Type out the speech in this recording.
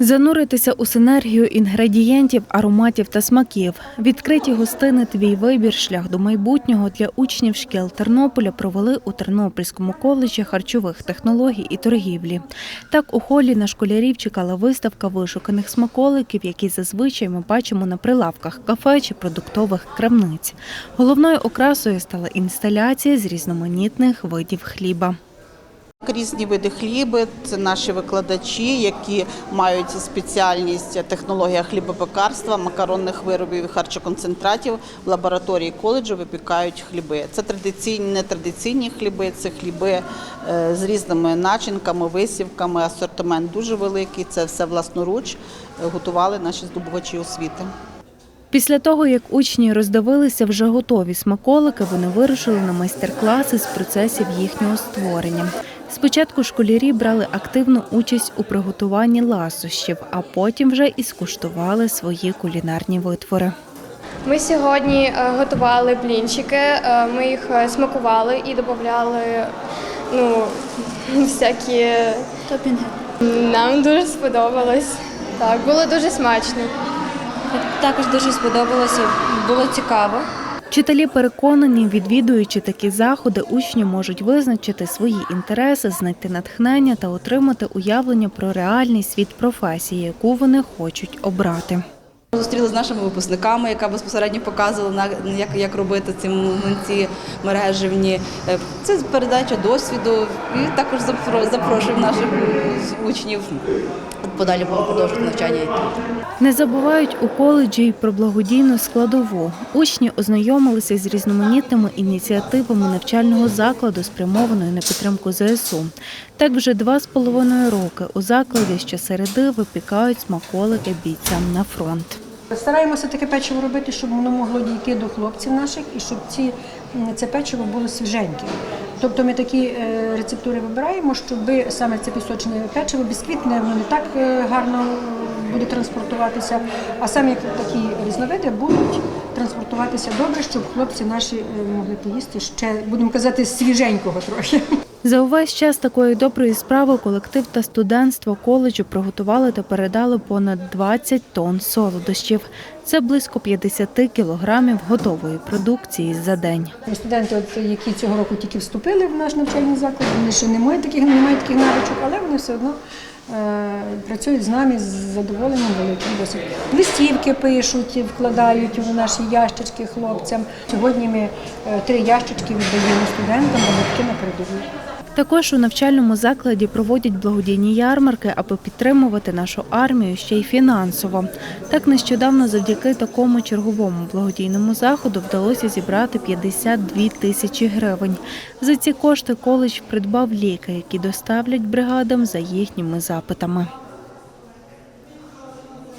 Зануритися у синергію інгредієнтів, ароматів та смаків. Відкриті гостини Твій вибір шлях до майбутнього для учнів шкіл Тернополя провели у Тернопільському коледжі харчових технологій і торгівлі. Так у холі на школярів чекала виставка вишуканих смаколиків, які зазвичай ми бачимо на прилавках кафе чи продуктових крамниць. Головною окрасою стала інсталяція з різноманітних видів хліба. Різні види хліби це наші викладачі, які мають спеціальність технологія хлібопекарства, макаронних виробів і харчоконцентратів в лабораторії коледжу випікають хліби. Це традиційні, нетрадиційні хліби, це хліби е, з різними начинками, висівками. Асортимент дуже великий. Це все власноруч е, готували наші здобувачі освіти. Після того, як учні роздивилися вже готові смаколики, вони вирушили на майстер-класи з процесів їхнього створення. Спочатку школярі брали активну участь у приготуванні ласощів, а потім вже і скуштували свої кулінарні витвори. Ми сьогодні е, готували блінчики, е, ми їх е, смакували і додавали ну, всякі Топінги. Нам дуже сподобалось. Так, було дуже смачно. Також дуже сподобалося, було цікаво. Вчителі переконані, відвідуючи такі заходи, учні можуть визначити свої інтереси, знайти натхнення та отримати уявлення про реальний світ професії, яку вони хочуть обрати. Зустріли з нашими випускниками, яка безпосередньо показувала як, як робити ці млинці мережевні. Е, Це передача досвіду і також запрошуємо наших учнів подалі продовжити навчання. Не забувають у коледжі й про благодійну складову. Учні ознайомилися з різноманітними ініціативами навчального закладу, спрямованою на підтримку ЗСУ. Так вже два з половиною роки у закладі щосереди випікають смаколики бійцям на фронт. Стараємося таке печиво робити, щоб воно могло дійти до хлопців наших і щоб ці, це печиво було свіженьке. Тобто ми такі е, рецептури вибираємо, щоб саме це пісочне печиво, бісквітне, воно не так е, гарно е, буде транспортуватися, а самі такі різновиди будуть транспортуватися добре, щоб хлопці наші могли поїсти ще, будемо казати, свіженького трохи. За увесь час такої доброї справи колектив та студентство коледжу приготували та передали понад 20 тонн солодощів. Це близько 50 кілограмів готової продукції за день. Студенти, от, які цього року тільки вступили в наш навчальний заклад, вони ще не мають таких, не мають таких навичок, але вони все одно е, працюють з нами з задоволенням великим досить. Листівки пишуть, вкладають у наші ящички хлопцям. Сьогодні ми е, три ящички віддаємо студентам, бо батьки на передовій. Також у навчальному закладі проводять благодійні ярмарки, аби підтримувати нашу армію ще й фінансово. Так нещодавно завдяки такому черговому благодійному заходу вдалося зібрати 52 тисячі гривень. За ці кошти коледж придбав ліки, які доставлять бригадам за їхніми запитами.